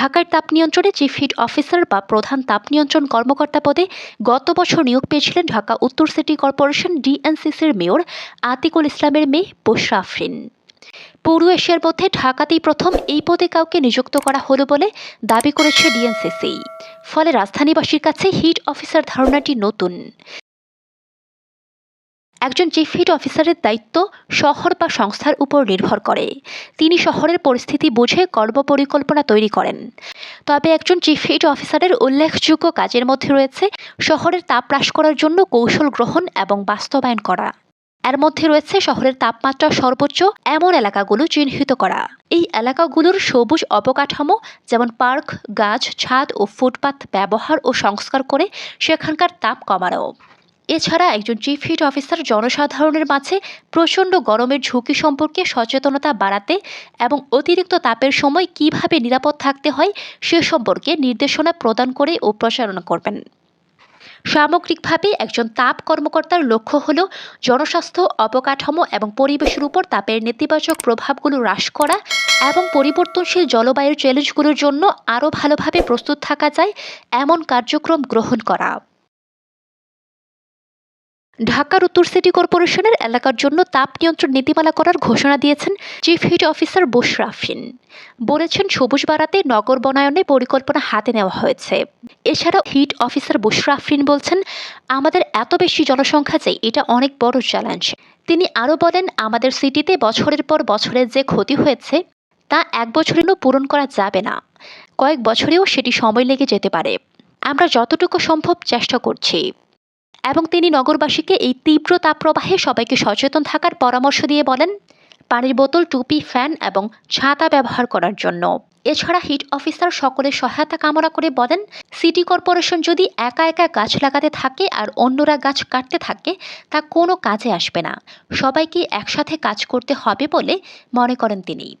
ঢাকার তাপ নিয়ন্ত্রণে চিফ হিট অফিসার বা প্রধান তাপ নিয়ন্ত্রণ কর্মকর্তা পদে গত বছর নিয়োগ পেয়েছিলেন ঢাকা উত্তর সিটি কর্পোরেশন ডিএনসিসির মেয়র আতিকুল ইসলামের মেয়ে বুশরা আফরিন। পূর্ব এশিয়ার মধ্যে ঢাকাতেই প্রথম এই পদে কাউকে নিযুক্ত করা হলো বলে দাবি করেছে ডিএনসিসি। ফলে রাজধানীবাসীর কাছে হিট অফিসার ধারণাটি নতুন। একজন চিফ হিট অফিসারের দায়িত্ব শহর বা সংস্থার উপর নির্ভর করে। তিনি শহরের পরিস্থিতি বুঝে কর্মপরিকল্পনা তৈরি করেন। তবে একজন চিফ হিট অফিসারের উল্লেখযোগ্য কাজের মধ্যে রয়েছে শহরের তাপ হ্রাস করার জন্য কৌশল গ্রহণ এবং বাস্তবায়ন করা। এর মধ্যে রয়েছে শহরের তাপমাত্রা সর্বোচ্চ এমন এলাকাগুলো চিহ্নিত করা। এই এলাকাগুলোর সবুজ অবকাঠামো যেমন পার্ক, গাছ, ছাদ ও ফুটপাত ব্যবহার ও সংস্কার করে সেখানকার তাপ কমানো। এছাড়া একজন চিফ হিট অফিসার জনসাধারণের মাঝে প্রচণ্ড গরমের ঝুঁকি সম্পর্কে সচেতনতা বাড়াতে এবং অতিরিক্ত তাপের সময় কীভাবে নিরাপদ থাকতে হয় সে সম্পর্কে নির্দেশনা প্রদান করে ও প্রচারণা করবেন। সামগ্রিকভাবে একজন তাপ কর্মকর্তার লক্ষ্য হল জনস্বাস্থ্য অবকাঠামো এবং পরিবেশের উপর তাপের নেতিবাচক প্রভাবগুলো হ্রাস করা এবং পরিবর্তনশীল জলবায়ুর চ্যালেঞ্জগুলোর জন্য আরও ভালোভাবে প্রস্তুত থাকা যায় এমন কার্যক্রম গ্রহণ করা। ঢাকার উত্তর সিটি কর্পোরেশনের এলাকার জন্য তাপ নিয়ন্ত্রণ নীতিমালা করার ঘোষণা দিয়েছেন chief heat officer Bushra Afrin. বলেছেন, সবুজ বাড়াতে নগর বনায়নে পরিকল্পনা হাতে নেওয়া হয়েছে। এছাড়াও হিট অফিসার বুশরা আফরিন বলছেন, আমাদের এত বেশি জনসংখ্যা যে এটা অনেক বড় চ্যালেঞ্জ। তিনি আরও বলেন, আমাদের সিটিতে বছরের পর বছরের যে ক্ষতি হয়েছে, তা এক বছরেরও পূরণ করা যাবে না। কয়েক বছরেও সেটি সময় লেগে যেতে পারে। আমরা যতটুকু সম্ভব চেষ্টা করছি। এবং তিনি নগরবাসীকে এই তীব্র তাপপ্রবাহে সবাইকে সচেতন থাকার পরামর্শ দিয়ে বলেন, পানির বোতল, টুপি, ফ্যান এবং ছাতা ব্যবহার করার জন্য। এছাড়া হিট অফিসার সকলের সহায়তা কামনা করে বলেন, সিটি কর্পোরেশন যদি একা একা গাছ লাগাতে থাকে আর অন্যরা গাছ কাটতে থাকে, তা কোনো কাজে আসবে না। সবাইকে একসাথে কাজ করতে হবে বলে মনে করেন তিনি।